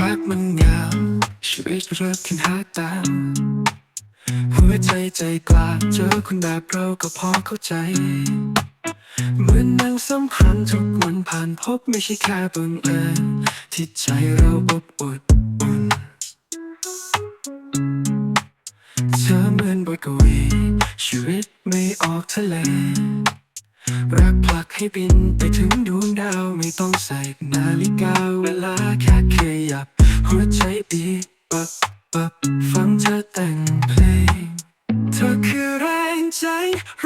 รักมันงามชีวิตเริ่มขึ้นหาตามหัวใจใจกล้าเจอคนแบบเราก็พอเข้าใจ เหมือนนางสำคัญทุกวันผ่านพบไม่ใช่แค่บังเอิญที่ใจเราอบอุ่นเธอเหมือนบทกวีชีวิตไม่ออกทะเลรัก ให้บินไปถึงดวงดาวไม่ต้องใส่นาฬิกาเวลาแค่ขยับ หัวใจบีบปับปับฟังเธอแต่งเพลง เธอคือแรงใจ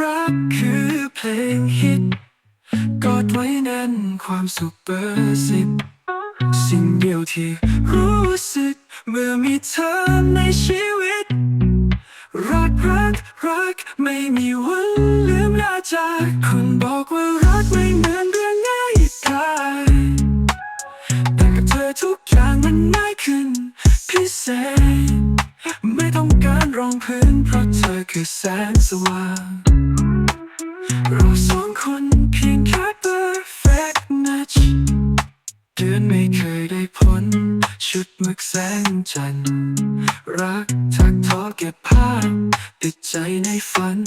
รักคือเพลงฮิตกอดไว้แน่นความสุขเบอร์สิบสิ่งเดียวที่รู้สึก เมื่อมีเธอในชีวิต รักรักรักไม่มีวันลืมลาจากคนบอกว่ารัก คือแสงสว่างเราสองคนเพียงแค่ perfect match เดือนไม่เคยได้ผลชุดมึกแสงจันทร์รักทักทอเก็บภาพติดใจในฝัน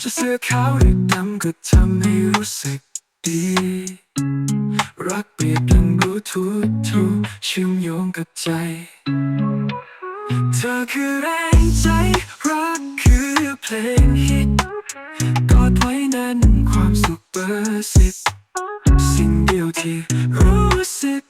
จะเสื้อขาวหรือดำก็ทำให้รู้สึกดี รักเปรียบดังบลูทูธทูเชื่อมโยงกับใจ เธอคือแรงใจ เพลงฮิตกอดไว้แน่นความสุขเบอร์สิบสิ่งเดียวที่รู้สึก